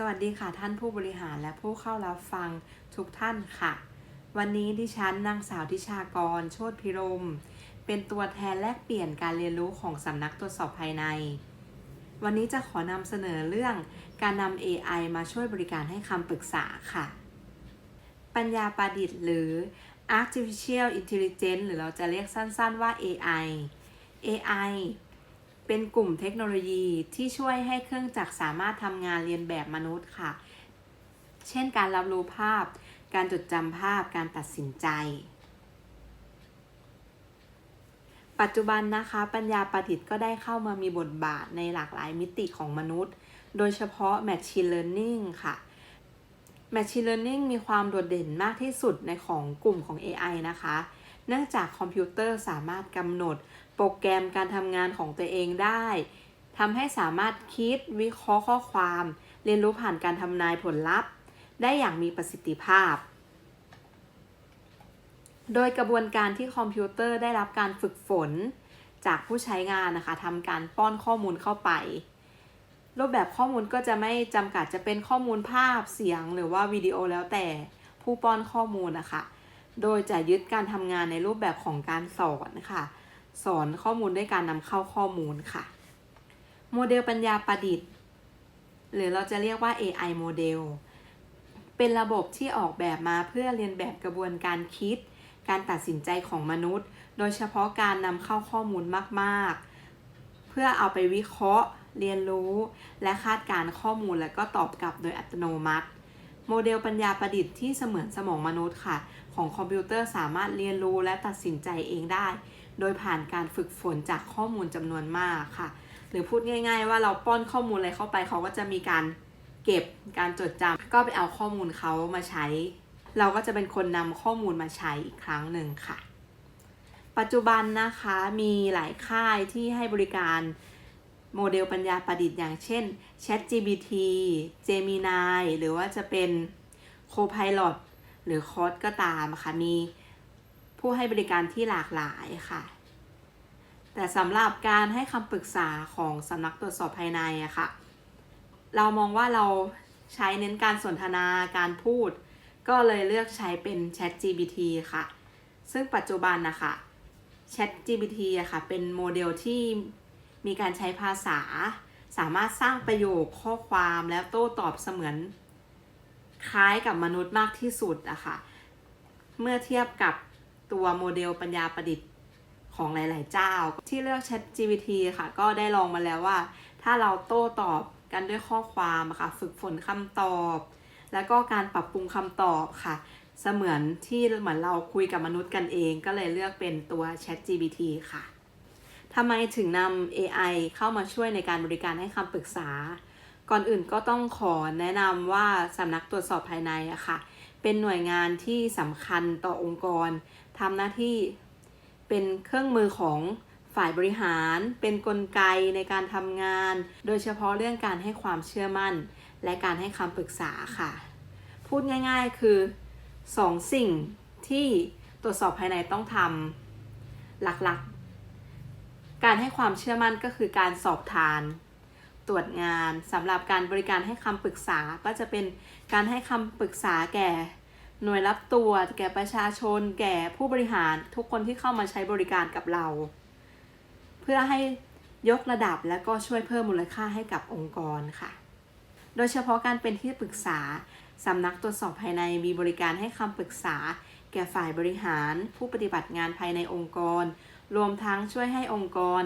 สวัสดีค่ะท่านผู้บริหารและผู้เข้ารับฟังทุกท่านค่ะ วันนี้ดิฉันนางสาวทิชากร โชติพิรม เป็นตัวแทนแลกเปลี่ยนการเรียนรู้ของสำนักตรวจสอบภายใน วันนี้จะขอนำเสนอเรื่องการนำ AI มาช่วยบริการให้คำปรึกษาค่ะ ปัญญาประดิษฐ์หรือ artificial intelligence หรือเราจะเรียกสั้นๆว่า AI AI เป็นกลุ่มเทคโนโลยีที่ช่วยให้เครื่องจักรสามารถทำงานเรียนแบบมนุษย์ค่ะ เช่นการรับรู้ภาพ การจดจำภาพ การตัดสินใจ ปัจจุบันนะคะปัญญาประดิษฐ์ก็ได้เข้ามามีบทบาทในหลากหลายมิติของมนุษย์ โดยเฉพาะ Machine Learning ค่ะ Machine Learning มีความโดดเด่นมากที่สุดในของกลุ่มของ AI นะคะ เนื่องจากคอมพิวเตอร์สามารถกำหนด โปรแกรมการทำงานของตัวเองได้ทำให้สามารถคิดวิเคราะห์ข้อความ เรียนรู้ผ่านการทำนายผลลัพธ์ ได้อย่างมีประสิทธิภาพ โดยกระบวนการที่คอมพิวเตอร์ได้รับการฝึกฝน จากผู้ใช้งานนะคะทำการป้อนข้อมูลเข้าไป รูปแบบข้อมูลก็จะไม่จำกัดจะเป็นข้อมูลภาพเสียงหรือว่าวิดีโอแล้วแต่ผู้ป้อนข้อมูลนะคะ โดยจะยึดการทำงานในรูปแบบของการสอนค่ะ สอนข้อมูลด้วยการนำเข้าข้อมูลค่ะ โมเดลปัญญาประดิษฐ์ หรือเราจะเรียกว่า AI โมเดล เป็นระบบที่ออกแบบมาเพื่อเรียนแบบกระบวนการคิด การตัดสินใจของมนุษย์ โดยเฉพาะการนำเข้าข้อมูลมากๆ เพื่อเอาไปวิเคราะห์ เรียนรู้ และคาดการณ์ข้อมูลและก็ตอบกลับโดยอัตโนมัติ โมเดลปัญญาประดิษฐ์ที่เสมือนสมองมนุษย์ค่ะ ของคอมพิวเตอร์สามารถเรียนรู้และตัดสินใจเองได้ โดยผ่านการฝึกฝนจากข้อมูลจำนวนมากค่ะ หรือพูดง่าย ๆ ว่าเราป้อนข้อมูลอะไรเข้าไปเขาก็จะมีการเก็บการจดจำก็ไปเอาข้อมูลเขามาใช้ เราก็จะเป็นคนนำข้อมูลมาใช้อีกครั้งหนึ่งค่ะ ปัจจุบันนะคะมีหลายค่ายที่ให้บริการโมเดลปัญญาประดิษฐ์อย่างเช่น ChatGPT Gemini หรือว่าจะเป็น Copilot หรือ c o d ก็ตามค่ะ มีผู้ให้บริการที่หลากหลายค่ะ แต่สำหรับการให้คำปรึกษาของสำนักตรวจสอบภายในอะค่ะ เรามองว่าเราใช้เน้นการสนทนาการพูด ก็เลยเลือกใช้เป็น Chat GPT ค่ะ ซึ่งปัจจุบันนะคะ Chat GPT อะค่ะ เป็นโมเดลที่มีการใช้ภาษา สามารถสร้างประโยคข้อความแล้วโต้ตอบเสมือน คล้ายกับมนุษย์มากที่สุดอะค่ะ เมื่อเทียบกับตัวโมเดลปัญญาประดิษฐ์ ของหลาย ๆ เจ้า ที่เลือก Chat GPT ค่ะ ก็ได้ลองมาแล้วว่า ถ้าเราโต้ตอบกันด้วยข้อความค่ะ ฝึกฝนคำตอบ แล้วก็การปรับปรุงคำตอบค่ะ เสมือนที่เหมือนเราคุยกับมนุษย์กันเอง ก็เลยเลือกเป็นตัว Chat GPT ค่ะทำไมถึงนำ AI เข้ามาช่วยในการบริการให้คำปรึกษา ก่อนอื่นก็ต้องขอแนะนำว่าสำนักตรวจสอบภายในอะค่ะ เป็นหน่วยงานที่สำคัญต่อองค์กรทำหน้าที่ เป็นเครื่องมือของฝ่ายบริหาร เป็นนกลไกในการทำงาน โดยเฉพาะเรื่องการให้ความเชื่อมั่น และการให้คำปรึกษาค่ะ พูดง่ายๆคือสองสิ่งที่ตรวจสอบภายในต้องทำหลักๆ การให้ความเชื่อมั่นก็คือการสอบทาน ตรวจงานสำหรับการบริการให้คำปรึกษาก็จะเป็นการให้คำปรึกษาแก่ หน่วยรับตัวแก่ประชาชน แก่ผู้บริหารทุกคนที่เข้ามาใช้บริการกับเรา เพื่อให้ยกระดับและก็ช่วยเพิ่มมูลค่าให้กับองค์กรค่ะ โดยเฉพาะการเป็นที่ปรึกษาสำนักตรวจสอบภายในมีบริการให้คำปรึกษา แก่ฝ่ายบริหาร ผู้ปฏิบัติงานภายในองค์กร รวมทั้งช่วยให้องค์กร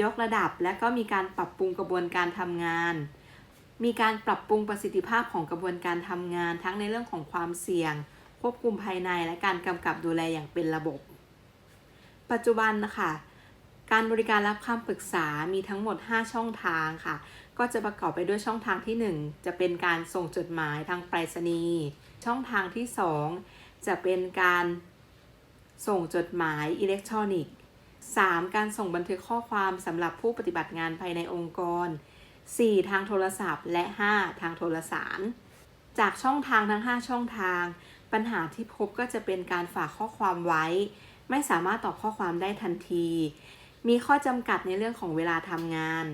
ยกระดับและก็มีการปรับปรุงกระบวนการทำงาน มีการปรับปรุงประสิทธิภาพของกระบวนการทำงาน ทั้งในเรื่องของความเสี่ยง ควบคุมภายในและการกำกับดูแลอย่างเป็นระบบ ปัจจุบันนะคะการบริการรับคำปรึกษามีทั้งหมด 5 ช่องทางค่ะ ก็จะประกอบไปด้วยช่องทางที่ 1 จะเป็นการส่งจดหมายทางไปรษณีย์ ช่องทางที่ 2 จะเป็นการส่งจดหมายอิเล็กทรอนิกส์ 3. การส่งบันทึกข้อความสำหรับผู้ปฏิบัติงานภายในองค์กร 4. ทางโทรศัพท์ และ 5. ทางโทรสาร จากช่องทางทั้ง 5 ช่องทาง ปัญหาที่พบก็จะเป็นการฝากข้อความไว้ ไม่สามารถตอบข้อความได้ทันที มีข้อจำกัดในเรื่องของเวลาทำงาน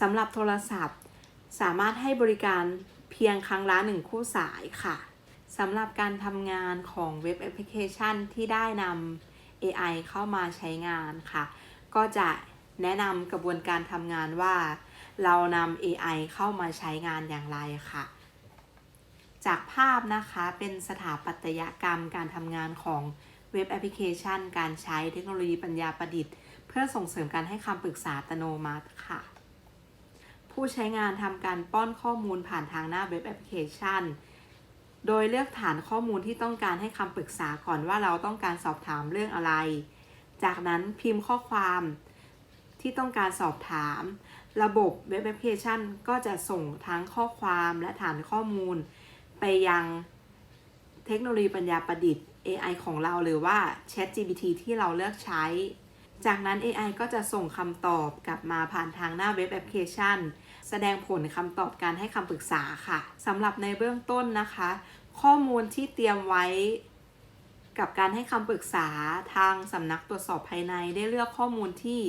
สำหรับโทรศัพท์ สามารถให้บริการเพียงครั้งละหนึ่งคู่สายค่ะสำหรับการทำงานของเว็บแอปพลิเคชันที่ได้นำ AI เข้ามาใช้งานค่ะ ก็จะแนะนำกระบวนการทำงานว่า เรานำ AI เข้ามาใช้งานอย่างไรค่ะ จากภาพนะคะเป็นสถาปัตยกรรมการทำงานของเว็บแอปพลิเคชัน การใช้เทคโนโลยีปัญญาประดิษฐ์ เพื่อส่งเสริมการให้คำปรึกษาอัตโนมัติค่ะ ผู้ใช้งานทำการป้อนข้อมูลผ่านทางหน้าเว็บแอปพลิเคชัน โดยเลือกฐานข้อมูลที่ต้องการให้คำปรึกษาก่อนว่าเราต้องการสอบถามเรื่องอะไร จากนั้นพิมพ์ข้อความที่ต้องการสอบถาม ระบบเว็บแอปพลิเคชัน ก็จะส่งทั้งข้อความและฐานข้อมูล ไปยังเทคโนโลยีปัญญาประดิษฐ์ AI ของเราหรือว่า ChatGPT ที่เราเลือกใช้ จากนั้น AI ก็จะส่งคำตอบกลับมาผ่านทางหน้าเว็บแอปพลิเคชัน แสดงผลคำตอบการให้คำปรึกษาค่ะสำหรับในเบื้องต้นนะคะ ข้อมูลที่เตรียมไว้กับการให้คำปรึกษาทางสำนักตรวจสอบภายในได้เลือกข้อมูลที่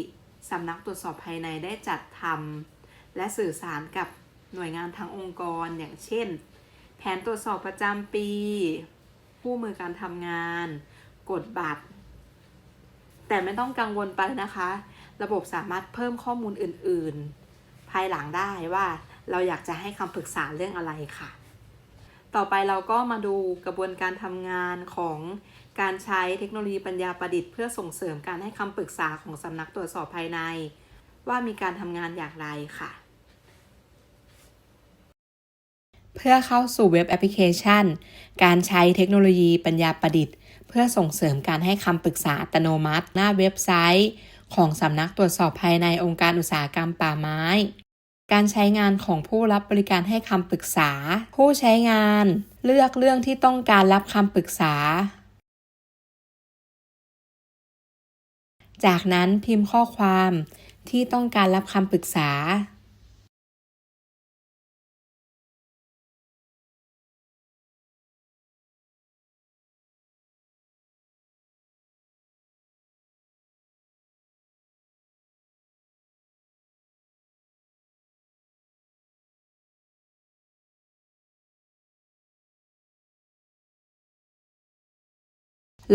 สำนักตรวจสอบภายในได้จัดทำและสื่อสารกับหน่วยงานทางองค์กร อย่างเช่น แผนตรวจสอบประจำปีผู้มือการทำงาน กดบัตร แต่ไม่ต้องกังวลไปนะคะ ระบบสามารถเพิ่มข้อมูลอื่น ๆ ภายหลังได้ว่าเราอยากจะให้คำปรึกษาเรื่องอะไรค่ะ ต่อไปเราก็มาดูกระบวนการทำงานของการใช้เทคโนโลยีปัญญาประดิษฐ์เพื่อส่งเสริมการให้คำปรึกษาของสำนักตรวจสอบภายใน ว่ามีการทำงานอย่างไรค่ะ เพื่อเข้าสู่เว็บแอปพลิเคชัน การใช้เทคโนโลยีปัญญาประดิษฐ์ เพื่อส่งเสริมการให้คำปรึกษาอัตโนมัติ หน้าเว็บไซต์ ของสำนักตรวจสอบภายในองค์การอุตสาหกรรมป่าไม้ การใช้งานของผู้รับบริการให้คำปรึกษา ผู้ใช้งาน เลือกเรื่องที่ต้องการรับคำปรึกษา จากนั้นพิมพ์ข้อความที่ต้องการรับคำปรึกษา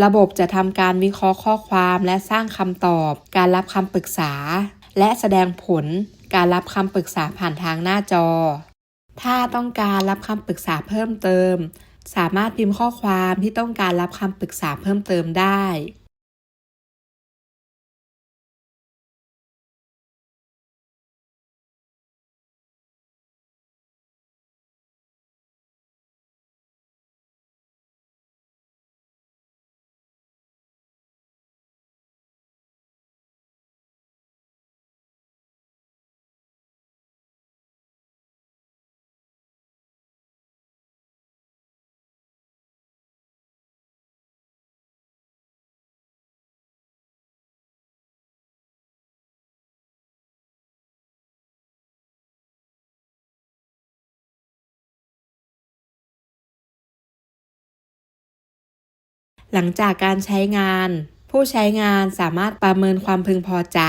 ระบบจะทำการวิเคราะห์ข้อความและสร้างคำตอบ การรับคำปรึกษา และแสดงผล การรับคำปรึกษาผ่านทางหน้าจอ ถ้าต้องการรับคำปรึกษาเพิ่มเติม สามารถพิมพ์ข้อความที่ต้องการรับคำปรึกษาเพิ่มเติมได้ หลังจากการใช้งาน ผู้ใช้งานสามารถประเมินความพึงพอใจ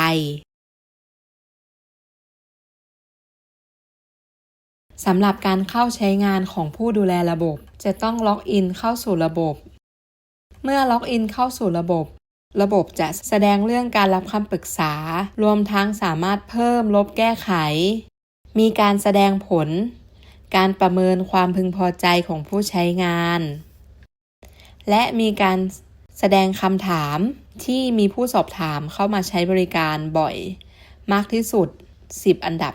สำหรับการเข้าใช้งานของผู้ดูแลระบบ จะต้องล็อกอินเข้าสู่ระบบ เมื่อล็อกอินเข้าสู่ระบบ ระบบจะแสดงเรื่องการรับคำปรึกษา รวมทั้งสามารถเพิ่มลบแก้ไข มีการแสดงผล การประเมินความพึงพอใจของผู้ใช้งาน และมีการแสดงคำถามที่มีผู้สอบถามเข้ามาใช้บริการบ่อย มากที่สุด 10 อันดับ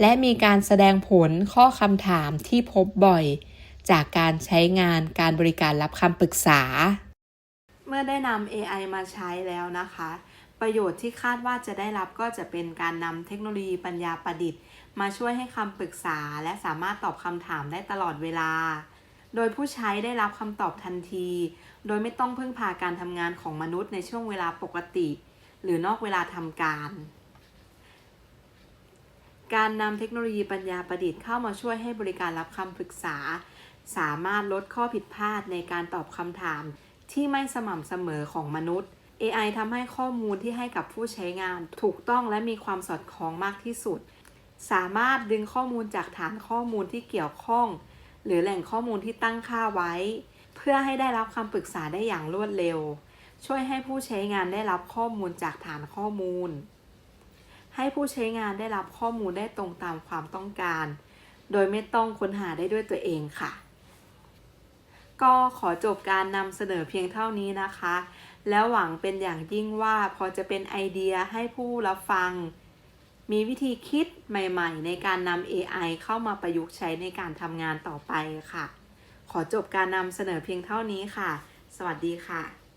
และมีการแสดงผลข้อคำถามที่พบบ่อย จากการใช้งานการบริการรับคำปรึกษา เมื่อได้นำ AI มาใช้แล้วนะคะ ประโยชน์ที่คาดว่าจะได้รับก็จะเป็นการนำเทคโนโลยีปัญญาประดิษฐ์ มาช่วยให้คำปรึกษา และสามารถตอบคำถามได้ตลอดเวลา โดยผู้ใช้ได้รับคำตอบทันที โดยไม่ต้องพึ่งพาการทำงานของมนุษย์ในช่วงเวลาปกติ หรือนอกเวลาทำการ การนำเทคโนโลยีปัญญาประดิษฐ์เข้ามาช่วยให้บริการรับคำปรึกษา สามารถลดข้อผิดพลาดในการตอบคำถาม ที่ไม่สม่ำเสมอของมนุษย์ AI ทำให้ข้อมูลที่ให้กับผู้ใช้งานถูกต้องและมีความสอดคล้องมากที่สุด สามารถดึงข้อมูลจากฐานข้อมูลที่เกี่ยวข้อง หรือแหล่งข้อมูลที่ตั้งค่าไว้ เพื่อให้ได้รับคำปรึกษาได้อย่างรวดเร็ว ช่วยให้ผู้ใช้งานได้รับข้อมูลจากฐานข้อมูล ให้ผู้ใช้งานได้รับข้อมูลได้ตรงตามความต้องการ โดยไม่ต้องค้นหาได้ด้วยตัวเองค่ะ ก็ขอจบการนำเสนอเพียงเท่านี้นะคะ แล้วหวังเป็นอย่างยิ่งว่าพอจะเป็นไอเดียให้ผู้รับฟัง มีวิธีคิดใหม่ๆ ในการนำ AI เข้ามาประยุกต์ใช้ในการทำงานต่อไปค่ะ ขอจบการนำเสนอเพียงเท่านี้ค่ะ สวัสดีค่ะ